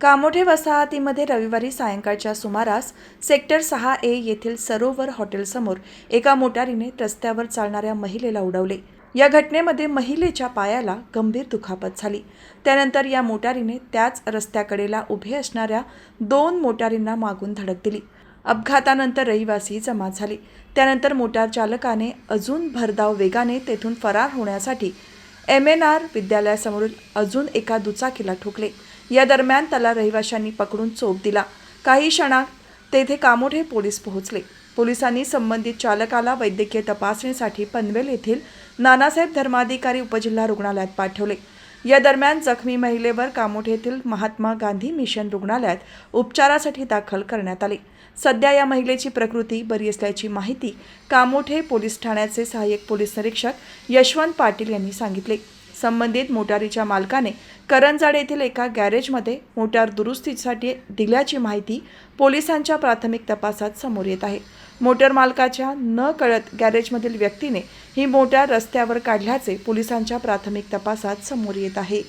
कामोठे वसाहतीमध्ये रविवारी सायंकाळच्या सुमारास सेक्टर सहा ए येथील सरोवर हॉटेलसमोर एका मोटारीने रस्त्यावर चालणाऱ्या महिलेला उडवले. या घटनेमध्ये महिलेच्या पायाला गंभीर दुखापत झाली. त्यानंतर या मोटारीने त्याच रस्त्याकडेला उभे असणाऱ्या दोन मोटारींना मागून धडक दिली. अपघातानंतर रहिवासी जमा झाली. त्यानंतर मोटार चालकाने अजून भरधाव वेगाने तेथून फरार होण्यासाठी एम एन आर विद्यालयासमोरील अजून एका दुचाकीला ठोकले. या दरम्यान त्याला रहिवाशांनी पकडून चोप दिला. काही क्षणात तेथे कामोठे पोलीस पोहोचले. पोलिसांनी संबंधित चालकाला वैद्यकीय तपासणीसाठी पनवेल येथील नानासाहेब धर्माधिकारी उपजिल्हा रुग्णालयात पाठवले. या दरम्यान जखमी महिलेवर कामोठ येथील महात्मा गांधी मिशन रुग्णालयात उपचारासाठी दाखल करण्यात आले. सध्या या महिलेची प्रकृती बरी असल्याची माहिती कामोठे पोलीस ठाण्याचे सहाय्यक पोलीस निरीक्षक यशवंत पाटील यांनी सांगितले. संबंधित मोटारीच्या मालकाने करंजाड येथील एका गॅरेजमध्ये मोटार दुरुस्तीसाठी दिल्याची माहिती पोलिसांच्या प्राथमिक तपासात समोर येत आहे. मोटर मालकाच्या न कळत गॅरेजमधील व्यक्तीने ही मोटार रस्त्यावर काढल्याचे पोलिसांच्या प्राथमिक तपासात समोर येत आहे.